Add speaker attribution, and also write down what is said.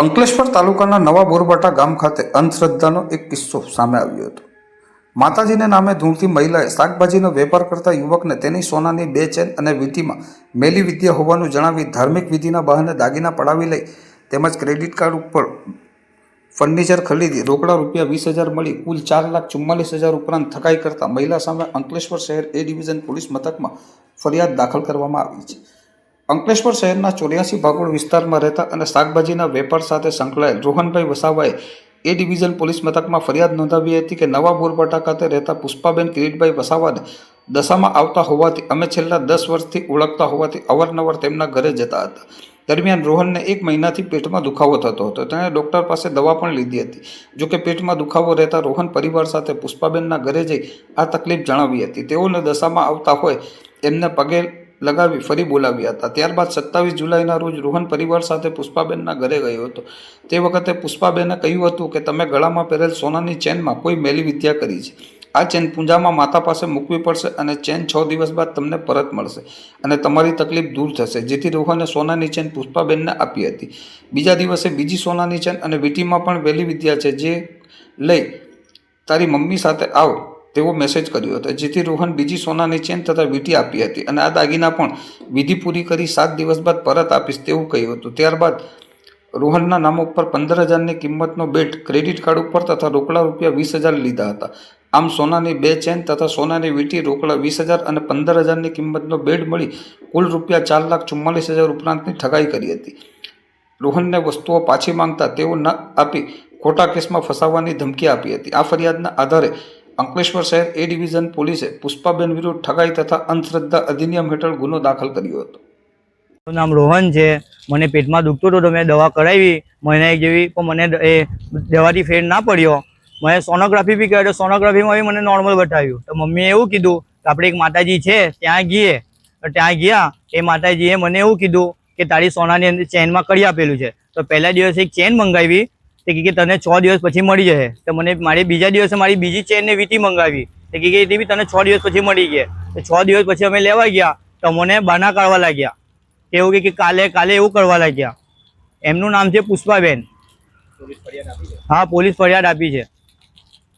Speaker 1: અંકલેશ્વર તાલુકાના નવા બોરબાટા ગામ ખાતે અંધશ્રદ્ધાનો એક કિસ્સો સામે આવ્યો હતો. માતાજીને નામે ધૂળતી મહિલાએ શાકભાજીનો વેપાર કરતા યુવકને તેની સોનાની બે ચેન અને વિધિમાં મેલી વિદ્યા હોવાનું જણાવી ધાર્મિક વિધિના બહાને દાગીના પડાવી લઈ તેમજ ક્રેડિટ કાર્ડ ઉપર ફર્નિચર ખરીદી રોકડા રૂપિયા વીસ હજાર મળી કુલ ચાર લાખ ચુમ્માલીસ હજાર ઉપરાંત થકાઈ કરતા મહિલા સામે અંકલેશ્વર શહેર એ ડિવિઝન પોલીસ મથકમાં ફરિયાદ દાખલ કરવામાં આવી છે. અંકલેશ્વર શહેરના ચોર્યાસી ભાગોળ વિસ્તારમાં રહેતા અને શાકભાજીના વેપાર સાથે સંકળાયેલ રોહનભાઈ વસાવાએ એ ડિવિઝન પોલીસ મથકમાં ફરિયાદ નોંધાવી હતી કે નવા બોરપટા ખાતે રહેતા પુષ્પાબેન કિરીટભાઈ વસાવાને દશામાં આવતા હોવાથી અમે છેલ્લા દસ વર્ષથી ઓળખતા હોવાથી અવારનવાર તેમના ઘરે જતા હતા. દરમિયાન રોહનને એક મહિનાથી પેટમાં દુખાવો થતો હતો. તેણે ડૉક્ટર પાસે દવા પણ લીધી હતી. જો કે પેટમાં દુખાવો રહેતા રોહન પરિવાર સાથે પુષ્પાબેનના ઘરે જઈ આ તકલીફ જણાવી હતી. તેઓને દશામાં આવતા હોય એમને પગે લગાવી ફરી બોલાવ્યા હતા. ત્યારબાદ સત્તાવીસ જુલાઈના રોજ રોહન પરિવાર સાથે પુષ્પાબેનના ઘરે ગયો હતો. તે વખતે પુષ્પાબેને કહ્યું હતું કે, તમે ગળામાં પહેરેલ સોનાની ચેનમાં કોઈ મેલી વિદ્યા કરી છે. આ ચેન પૂંજામાં માતા પાસે મૂકવી પડશે અને ચેન છ દિવસ બાદ તમને પરત મળશે અને તમારી તકલીફ દૂર થશે. જેથી રોહને સોનાની ચેન પુષ્પાબેનને આપી હતી. બીજા દિવસે બીજી સોનાની ચેન અને વીંટીમાં પણ વેલી વિદ્યા છે. જે, લઈ, તારી મમ્મી સાથે આવ. તેવો મેસેજ કર્યો હતો. જેથી રોહન બીજી સોનાની ચેન તથા વીંટી આપી હતી અને આ દાગીના પણ વિધિ પૂરી કરી સાત દિવસ બાદ પરત આપીશ તેવું કહ્યું હતું. ત્યારબાદ રોહનના નામ ઉપર પંદર હજારની કિંમતનો બેટ ક્રેડિટ કાર્ડ ઉપર તથા રોકડા રૂપિયા વીસ હજાર લીધા હતા. આમ સોનાની બે ચેન તથા સોનાની વીંટી, રોકડા વીસ હજાર અને પંદર હજારની કિંમતનો બેડ મળી કુલ રૂપિયા ચાર લાખ ચુમ્માલીસ હજાર ઉપરાંતની ઠગાઈ કરી હતી. રોહનને વસ્તુઓ પાછી માંગતા તેઓ ન આપી ખોટા કેસમાં ફસાવવાની ધમકી આપી હતી. આ ફરિયાદના આધારે અંકલેશ્વર શહેર એ ડિવિઝન પોલીસે પુષ્પાબેન વિરુદ્ધ ઠગાઈ તથા અંધશ્રદ્ધા અધિનિયમ હેઠળ ગુનો દાખલ કર્યો હતો.
Speaker 2: મારું નામ રોહન છે. મને પેટમાં દુખતું હતું મેં દવા કરાવી. મહિના એક જેવી પણ મને એ દવાથી ફેર ના પડ્યો. મેં સોનોગ્રાફી બી કર્યો સોનોગ્રાફીમાં બી મને નોર્મલ બતાવ્યું. તો મમ્મીએ એવું કીધું કે આપણે એક માતાજી છે, ત્યાં ગઈએ ત્યાં ગયા. એ માતાજીએ મને એવું કીધું કે તારી સોનાની અંદર ચેનમાં કરી આપેલું છે. તો પહેલા દિવસે એક ચેન મંગાવી. તે કે તને છ દિવસ પછી મળી જશે. તો મને મારી બીજા દિવસે મારી બીજી ચેનને વીટી મંગાવી. તે કે એ બી તને છ દિવસ પછી મળી ગયા. તો છ દિવસ પછી અમે લેવા ગયા તો મને બાના કાઢવા લાગ્યા. એવું કે કાલે કાલે એવું કરવા લાગ્યા. એમનું નામ છે પુષ્પાબેન. હા પોલીસ ફરિયાદ આપી છે.